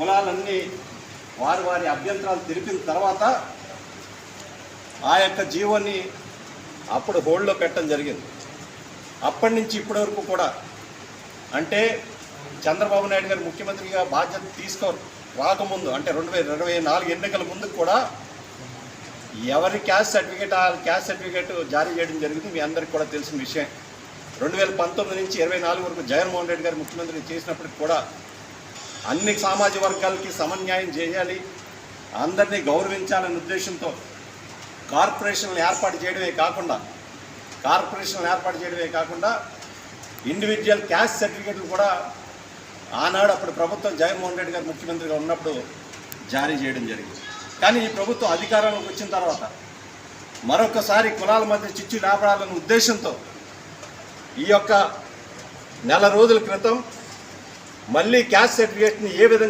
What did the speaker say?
కులాలన్నీ వారి వారి అభ్యంతరాలు తెలిపిన తర్వాత ఆ యొక్క జీవోని అప్పుడు హోల్డ్లో పెట్టడం జరిగింది. అప్పటి నుంచి ఇప్పటి వరకు కూడా అంటే చంద్రబాబు నాయుడు గారు ముఖ్యమంత్రిగా బాధ్యత తీసుకో రాకముందు అంటే రెండు వేల ఇరవై నాలుగు ఎన్నికల ముందు కూడా ఎవరి క్యాస్ట్ సర్టిఫికేట్ ఆ క్యాస్ట్ సర్టిఫికేట్ జారీ చేయడం జరిగింది మీ అందరికి కూడా తెలిసిన విషయం. రెండు వేల పంతొమ్మిది నుంచి ఇరవై నాలుగు వరకు జగన్మోహన్ రెడ్డి గారు ముఖ్యమంత్రి చేసినప్పటికి కూడా అన్ని సామాజిక వర్గాలకి సమన్యాయం చేయాలి. అందరినీ గౌరవించాలనే ఉద్దేశంతో కార్పొరేషన్లు ఏర్పాటు చేయడమే కాకుండా కార్పొరేషన్లు ఏర్పాటు చేయడమే కాకుండా ఇండివిజువల్ క్యాస్ట్ సర్టిఫికేట్లు కూడా ఆనాడు అప్పుడు ప్రభుత్వం జగన్మోహన్ రెడ్డి గారు ముఖ్యమంత్రిగా ఉన్నప్పుడు జారీ చేయడం జరిగింది. కానీ ఈ ప్రభుత్వం అధికారంలోకి వచ్చిన తర్వాత మరొకసారి కులాల మధ్య చిచ్చు లేపడాలనే ఉద్దేశంతో ఈ యొక్క నెల రోజుల క్రితం మళ్ళీ క్యాస్ట్ సర్టిఫికేట్ని ఏ విధంగా